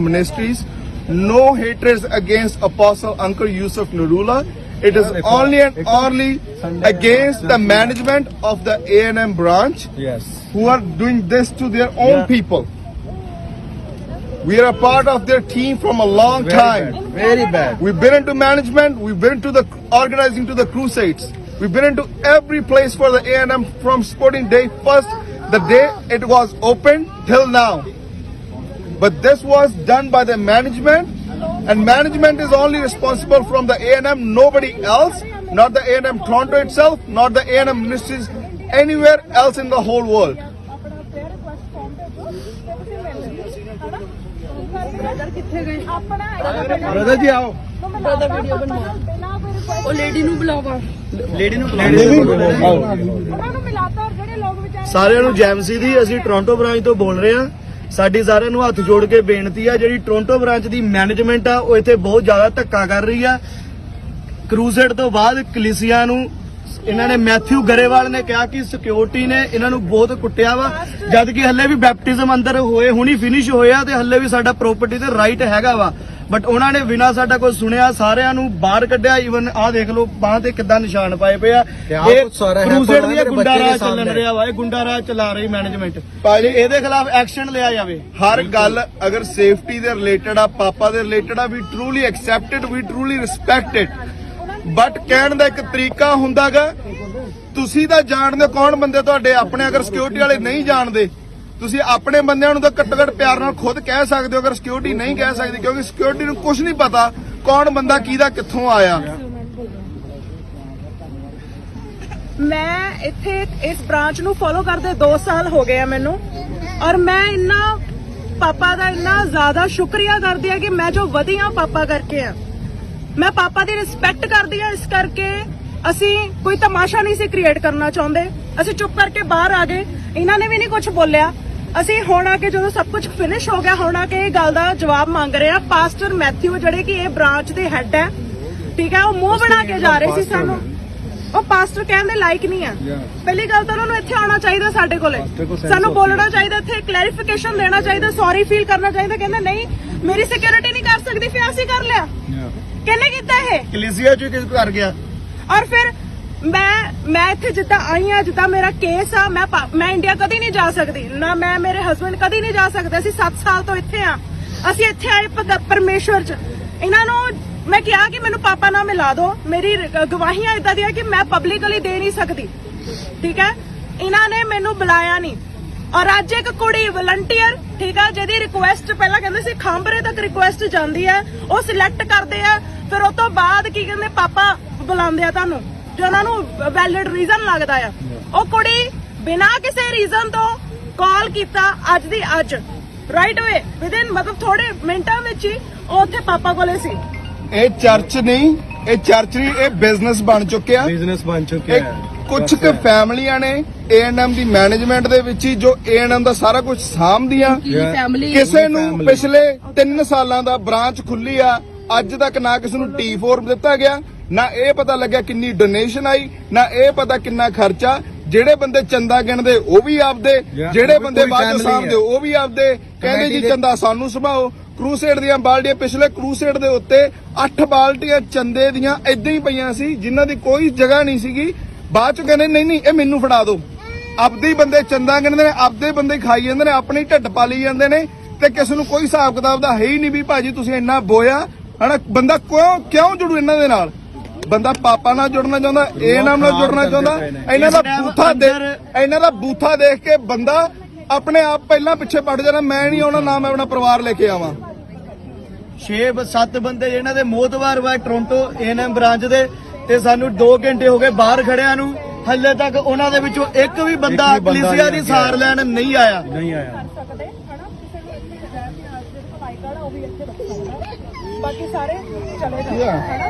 ministries. No hatred against Apostle Uncle Yusuf Nurullah. It is only and only against the management of the A&M branch Yes. who are doing this to their own Yeah. people. We are a part of their team from a long time. Very bad. We've been into management. We've been to the organizing to the crusades. We've been into every place for the A&M from sporting day first, the day it was opened till now. But this was done by the management, and management is only responsible from the A&M, nobody else, not the A&M Toronto itself, not the A&M ministries anywhere else in the whole world. Brother ji ਆਓ। Brother video request ਉਹ lady ਨੂੰ ਬੁਲਾਵਾ lady ਨੂੰ ਉਹਨਾਂ ਨੂੰ ਮਿਲਾਤਾ ਔਰ ਜਿਹੜੇ ਲੋਕ ਵਿਚਾਰੇ ਸਾਰਿਆਂ ਨੂੰ ਜੈਮਸੀ ਦੀ ਅਸੀਂ ਟੋਰਾਂਟੋ ਬ੍ਰਾਂਚ ਤੋਂ ਬੋਲ ਰਹੇ ਹਾਂ ਸਾਡੀ ਸਾਰਿਆਂ ਨੂੰ ਹੱਥ ਜੋੜ ਕੇ ਬੇਨਤੀ ਆ, ਜਿਹੜੀ ਟੋਰਾਂਟੋ ਬ੍ਰਾਂਚ ਦੀ ਮੈਨੇਜਮੈਂਟ ਆ, ਉਹ ਇੱਥੇ ਬਹੁਤ ਜ਼ਿਆਦਾ ਧੱਕਾ ਕਰ ਰਹੀ ਆ। ਕਰੂਸੇਡ ਤੋਂ ਬਾਅਦ ਕਲੀਸੀਆ ਨੂੰ ਇਹਨਾਂ ਨੇ ਮੈਥਿਊ ਗਰੇਵਾਲ ਨੇ ਕਿਹਾ ਕਿ ਸਿਕਿਉਰਿਟੀ ਨੇ ਇਹਨਾਂ ਨੂੰ ਬਹੁਤ ਕੁੱਟਿਆ ਵਾ। ਜਦ ਕਿ ਹੱਲੇ ਵੀ ਬੈਪਟਿਜ਼ਮ ਅੰਦਰ ਹੋਏ, ਹੁਣੀ ਫਿਨਿਸ਼ ਹੋਇਆ ਤੇ ਹੱਲੇ ਵੀ ਸਾਡਾ ਪ੍ਰਾਪਰਟੀ ਤੇ ਰਾਈਟ ਹੈਗਾ ਵਾ। ਬਟ ਉਹਨਾਂ ਨੇ ਬਿਨਾਂ ਸਾਡਾ ਕੁਝ ਸੁਣਿਆ ਸਾਰਿਆਂ ਨੂੰ ਬਾਹਰ ਕੱਢਿਆ ਈਵਨ ਆਹ ਦੇਖ ਲਓ ਬਾਹ ਤੇ ਕਿੱਦਾਂ ਨਿਸ਼ਾਨ ਪਾਏ ਪਏ ਆ। ਤੇ ਆਹ ਕੁਛ ਸਾਰਾ ਹੈ, ਕਰੂਸੇਡ ਦੀਆਂ ਗੁੰਡਾ ਰਾਜ ਚੱਲਣ। ਰਿਹਾ ਵਾ ਇਹ ਗੁੰਡਾ ਰਾਜ ਚਲਾ ਰਹੀ ਮੈਨੇਜਮੈਂਟ ਭਾਜੀ ਇਹਦੇ ਖਿਲਾਫ ਐਕਸ਼ਨ ਲਿਆ ਜਾਵੇ। ਹਰ ਗੱਲ ਅਗਰ ਸੇਫਟੀ ਦੇ ਰਿਲੇਟਡ ਆ ਪਾਪਾ ਦੇ ਰਿਲੇਟਡ ਆ ਵੀ ਟਰੂਲੀ ਐਕਸੈਪਟਡ ਵੀ ਟਰੂਲੀ ਰਿਸਪੈਕਟਡ ਬਟ ਕਹਿਣ ਦਾ ਇੱਕ ਤਰੀਕਾ ਹੁੰਦਾਗਾ ਤੁਸੀਂ ਤਾਂ ਜਾਣਦੇ ਕੌਣ ਬੰਦੇ ਤੁਹਾਡੇ ਆਪਣੇ ਅਗਰ ਸਿਕਿਉਰਿਟੀ ਵਾਲੇ ਨਹੀਂ ਜਾਣਦੇ। ਤੁਸੀਂ ਆਪਣੇ ਬੰਦਿਆਂ ਨੂੰ ਤਾਂ ਘੱਟੋ ਘੱਟ ਪਿਆਰ ਨਾਲ ਖੁਦ ਕਹਿ ਸਕਦੇ ਹੋ, ਅਗਰ ਸਿਕਿਉਰਿਟੀ ਨਹੀਂ ਕਹਿ ਸਕਦੀ, ਕਿਉਂਕਿ ਸਿਕਿਉਰਿਟੀ ਨੂੰ ਕੁਝ ਨਹੀਂ ਪਤਾ ਕੌਣ ਬੰਦਾ ਕਿਹਦਾ ਕਿੱਥੋਂ ਆਇਆ। ਮੈਂ ਇੱਥੇ ਇਸ ਬ੍ਰਾਂਚ ਨੂੰ ਫੋਲੋ ਕਰਦੇ 2 ਸਾਲ ਹੋ ਗਏ ਆ ਮੈਨੂੰ, ਔਰ ਮੈਂ ਇੰਨਾ ਪਾਪਾ ਦਾ ਇੰਨਾ ਜ਼ਿਆਦਾ ਸ਼ੁਕਰੀਆ ਕਰਦੀ ਆ ਕਿ ਮੈਂ ਜੋ ਵਧੀਆ ਪਾਪਾ ਕਰਕੇ ਆ। ਮੈਂ ਪਾਪਾ ਦੀ ਰਿਸਪੈਕਟ ਕਰਦੀ ਆ ਇਸ ਕਰਕੇ ਅਸੀਂ ਕੋਈ ਤਮਾਸ਼ਾ ਨਹੀਂ ਸੀ ਕ੍ਰੀਏਟ ਕਰਨਾ ਚਾਹੁੰਦੇ। ਅਸੀਂ ਚੁੱਪ ਕਰਕੇ ਬਾਹਰ ਆ ਗਏ, ਇਹਨਾਂ ਨੇ ਵੀ ਨਹੀਂ ਕੁਝ ਬੋਲਿਆ। ਅਸੀਂ ਹੁਣ ਆ ਕੇ ਜਦੋਂ ਸਭ ਕੁਝ ਫਿਨਿਸ਼ ਹੋ ਗਿਆ ਹੁਣ ਆ ਕੇ ਇਹ ਗੱਲ ਦਾ ਜਵਾਬ ਮੰਗ ਰਹੇ ਆ ਪਾਸਟਰ ਮੈਥਿਊ ਜਿਹੜੇ ਕਿ ਇਹ ਬ੍ਰਾਂਚ ਦੇ ਹੈੱਡ ਹੈ। ਠੀਕ ਹੈ ਉਹ ਮੂੰਹ ਬਣਾ ਕੇ ਜਾ ਰਹੇ ਸੀ ਸਾਨੂੰ। ਉਹ ਪਾਸਟਰ ਕਹਿੰਦੇ ਲਾਇਕ ਨਹੀਂ ਆ। ਪਹਿਲੀ ਗੱਲ ਤਾਂ ਉਹਨਾਂ ਨੂੰ ਇੱਥੇ ਆਉਣਾ ਚਾਹੀਦਾ ਸਾਡੇ ਕੋਲੇ। ਸਾਨੂੰ ਬੋਲਣਾ ਚਾਹੀਦਾ ਇੱਥੇ ਕਲੈਰੀਫਿਕੇਸ਼ਨ ਦੇਣਾ ਚਾਹੀਦਾ ਸੌਰੀ ਫੀਲ ਕਰਨਾ ਚਾਹੀਦਾ। ਕਹਿੰਦੇ ਨਹੀਂ ਮੇਰੀ ਸਿਕਿਉਰਿਟੀ ਨਹੀਂ ਕਰ ਸਕਦੀ ਫਿਰ ਅਸੀਂ ਕਰ ਲਿਆ। ਕਿਹਨੇ ਕੀਤਾ ਇਹ? ਕਲੀਸੀਆ ਚ ਕਿਸ ਕਰ ਗਿਆ? ਔਰ ਫਿਰ ਮੈਂ ਮੈਂ ਇੱਥੇ ਜਿੱਦਾਂ ਆਈ ਆ ਜਿੱਦਾਂ ਮੇਰਾ ਕੇਸ ਆ, ਮੈਂ ਮੈਂ ਇੰਡੀਆ ਕਦੀ ਨਹੀਂ ਜਾ ਸਕਦੀ। ਨਾ ਮੈਂ ਮੇਰੇ ਹਸਬੰਡ ਕਦੀ ਨਹੀਂ ਜਾ ਸਕਦੇ। ਅਸੀਂ 7 ਸਾਲ ਤੋਂ ਇੱਥੇ ਆ ਅਸੀਂ ਇੱਥੇ ਆਏ ਭਗ- ਪਰਮੇਸ਼ਵਰ ਚ। ਇਹਨਾਂ ਨੂੰ ਮੈਂ ਕਿਹਾ ਕਿ ਮੈਨੂੰ ਪਾਪਾ ਨਾਲ ਮਿਲਾ ਦਿਓ ਮੇਰੀ ਗਵਾਹੀਆਂ ਇਦਾਂ ਦੀਆਂ ਕਿ ਮੈਂ ਪਬਲਿਕਲੀ ਦੇ ਨਹੀਂ ਸਕਦੀ। ਠੀਕ ਹੈ? ਇਹਨਾਂ ਨੇ ਮੈਨੂੰ ਬੁਲਾਇਆ ਨਹੀਂ। ਔਰ ਅੱਜ ਇੱਕ ਕੁੜੀ ਵਲੰਟੀਅਰ ਠੀਕ ਆ, ਜਿਹਦੀ ਰਿਕੁਐਸਟ ਪਹਿਲਾਂ ਕਹਿੰਦੇ ਸੀ ਖਾਂਬਰੇ ਤੱਕ ਰਿਕੁਐਸਟ ਜਾਂਦੀ ਹੈ। ਉਹ ਸਿਲੈਕਟ ਕਰਦੇ ਆ। ਫਿਰ ਉਸ ਤੋਂ ਬਾਅਦ ਕੀ ਕਹਿੰਦੇ, ਪਾਪਾ ਬੁਲਾਉਂਦੇ ਆ ਤੁਹਾਨੂੰ। ਜੋ ਉਹਨਾਂ ਨੂੰ ਵੈਲਿਡ ਰੀਜ਼ਨ ਲੱਗਦਾ ਆ। ਉਹ ਕੁੜੀ ਬਿਨਾਂ ਕਿਸੇ ਰੀਜ਼ਨ ਤੋਂ ਕਾਲ ਕੀਤਾ ਅੱਜ ਦੀ ਅੱਜ। ਰਾਈਟ ਵੇ ਵਿਦਿਨ ਮਤਲਬ ਥੋੜੇ ਮਿੰਟਾਂ ਵਿੱਚ ਹੀ ਉਹ ਉੱਥੇ ਪਾਪਾ ਕੋਲੇ ਸੀ। ਇਹ ਚਰਚ ਨਹੀਂ ਇਹ ਚਰਚ ਨਹੀਂ ਇਹ ਬਿਜ਼ਨਸ ਬਣ ਚੁੱਕਿਆ। ਬਿਜ਼ਨਸ ਬਣ ਚੁੱਕਿਆ ਹੈ। ਕੁਝ ਕੁ ਫੈਮਲੀਆਂ ਨੇ A&M ਦੀ ਮੈਨੇਜਮੈਂਟ ਦੇ ਵਿੱਚ ਹੀ ਜੋ A&M ਦਾ ਸਾਰਾ ਕੁਝ ਸਾਂਭਦੀਆਂ। ਕਿਸੇ ਨੂੰ. ਪਿਛਲੇ 3 ਸਾਲਾਂ ਦਾ ਬ੍ਰਾਂਚ ਖੁੱਲੀ ਆ ਅੱਜ ਤੱਕ ਨਾ ਕਿਸੇ ਨੂੰ T4 ਦਿੱਤਾ ਗਿਆ। ਨਾ ਇਹ ਪਤਾ ਲੱਗਿਆ ਕਿੰਨੀ ਡੋਨੇਸ਼ਨ ਆਈ ਨਾ ਇਹ ਪਤਾ ਕਿੰਨਾ ਖਰਚਾ। ਜਿਹੜੇ ਬੰਦੇ ਚੰਦਾ ਗਿਣਦੇ ਉਹ ਵੀ ਆਪਦੇ. ਜਿਹੜੇ ਬੰਦੇ ਬਾਅਦ ਹੈ। ਉਹ ਵੀ ਆਪਦੇ। ਕਹਿੰਦੇ ਜੀ ਚੰਦਾ ਸਾਨੂੰ ਸੁਭਾਓ। ਕਰੂਸੇਡ ਦੀਆਂ ਬਾਲਟੀਆਂ ਪਿਛਲੇ ਕਰੂਸੇਡ ਦੇ ਉੱਤੇ 8 ਬਾਲਟੀਆਂ ਚੰਦੇ ਦੀਆਂ ਇਦਾਂ ਹੀ ਪਈਆਂ ਸੀ ਜਿਨ੍ਹਾਂ ਦੀ ਕੋਈ ਜਗ੍ਹਾ ਨਹੀਂ ਸੀਗੀ। ਬਾਅਦ ਚ ਕਹਿੰਦੇ ਨਹੀਂ ਨਹੀਂ ਇਹ ਮੈਨੂੰ ਫੜਾ ਦਿਓ। ਆਪਦੇ ਬੰਦੇ ਚੰਦਾ ਗਿਣਦੇ ਨੇ ਆਪਦੇ ਬੰਦੇ ਖਾਈ ਜਾਂਦੇ ਨੇ ਆਪਣੇ ਢਿੱਡ ਪਾਲੀ ਜਾਂਦੇ ਨੇ ਤੇ ਕਿਸੇ ਨੂੰ ਕੋਈ ਹਿਸਾਬ ਕਿਤਾਬ ਦਾ ਹੈ ਹੀ ਨਹੀਂ ਵੀ ਭਾਜੀ ਤੁਸੀਂ ਇੰਨਾ ਬੋਇਆ। ਹਨਾ ਬੰਦਾ ਕਿਉਂ ਕਿਉਂ ਜੁੜੂ ਇਹਨਾਂ ਦੇ ਨਾਲ? ਬੰਦਾ ਪਾਪਾ ਨਾਲ ਜੁੜਨਾ ਚਾਹੁੰਦਾ ਇਹ ਨਾਮ ਨਾਲ ਜੁੜਨਾ ਚਾਹੁੰਦਾ। ਇਹਨਾਂ ਦਾ ਬੂਥਾ ਦੇ ਇਹਨਾਂ ਦਾ ਬੂਥਾ ਦੇਖ ਕੇ ਬੰਦਾ ਆਪਣੇ ਆਪ ਪਹਿਲਾਂ ਪਿੱਛੇ ਪੜ ਜਾਣਾ ਮੈਂ ਨਹੀਂ ਆਉਣਾ ਨਾ ਮੈਂ ਆਪਣਾ ਪਰਿਵਾਰ ਲੈ ਕੇ ਆਵਾਂ। 6-7 ਬੰਦੇ ਇਹਨਾਂ ਦੇ ਮੋਤਵਾਰ ਵਾ ਟੋਰਾਂਟੋ A&M ਬ੍ਰਾਂਚ ਦੇ ਤੇ ਸਾਨੂੰ 2 ਘੰਟੇ ਹੋ ਗਏ ਬਾਹਰ ਖੜਿਆਂ ਨੂੰ। ਹੱਲੇ ਤੱਕ ਉਹਨਾਂ ਦੇ ਵਿੱਚੋਂ ਇੱਕ ਵੀ ਬੰਦਾ ਕਲੀਸੀਆ ਦੀ ਸਾਰ ਲੈਣ ਨਹੀਂ ਆਇਆ। ਨਹੀਂ ਆਇਆ। ਸਕਦੇ ਹਨਾ? ਕਿਸੇ ਨੂੰ ਇੱਥੇ ਜਾਇਆ ਕਿ ਅੱਜ ਜਿਹੜਾ ਭਾਈ ਕਾੜਾ ਉਹ ਵੀ ਇੱਥੇ ਰੱਖਣਾ ਬਾਕੀ ਸਾਰੇ ਚਲੇ ਜਾਓ ਹਨਾ?